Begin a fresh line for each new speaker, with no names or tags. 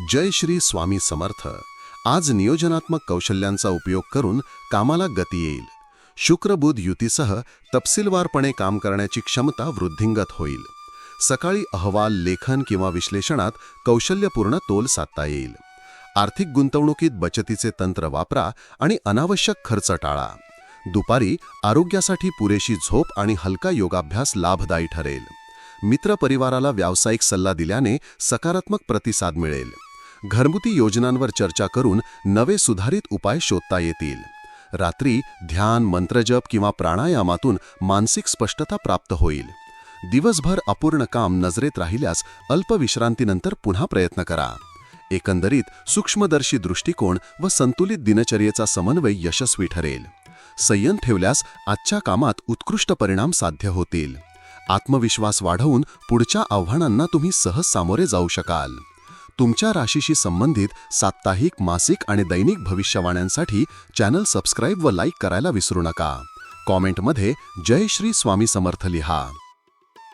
जय श्री स्वामी समर्थ. आज नियोजनात्मक कौशल्यांचा उपयोग करून कामाला गती येईल. शुक्र बुध युतीसह तपशीलवारपणे काम करण्याची क्षमता वृद्धिंगत होईल. सकाळी अहवाल लेखन किंवा विश्लेषणात कौशल्यपूर्ण तोल साधता येईल. आर्थिक गुंतवणुकीत बचतीचे तंत्र वापरा आणि अनावश्यक खर्च टाळा. दुपारी आरोग्यासाठी पुरेशी झोप आणि हलका योगाभ्यास लाभदायी ठरेल. मित्रपरिवाराला व्यावसायिक सल्ला दिल्याने सकारात्मक प्रतिसाद मिळेल. घरगुती योजनांवर चर्चा करून नवे सुधारित उपाय शोधता येतील. रात्री ध्यान मंत्रजप किंवा प्राणायामातून मानसिक स्पष्टता प्राप्त होईल. दिवसभर अपूर्ण काम नजरेत राहिल्यास अल्पविश्रांतीनंतर पुन्हा प्रयत्न करा. एकंदरीत सूक्ष्मदर्शी दृष्टिकोन व संतुलित दिनचर्येचा समन्वय यशस्वी ठरेल. संयम ठेवल्यास आजच्या कामात उत्कृष्ट परिणाम साध्य होतील. आत्मविश्वास वाढवून पुढच्या आव्हानांना तुम्ही सहज सामोरे जाऊ शकाल. तुमच्या राशीशी संबंधित साप्ताहिक मासिक आणि दैनिक भविष्यवाण्यांसाठी चॅनल सबस्क्राईब व लाईक करायला विसरू नका. कॉमेंटमध्ये जय श्री स्वामी समर्थ लिहा.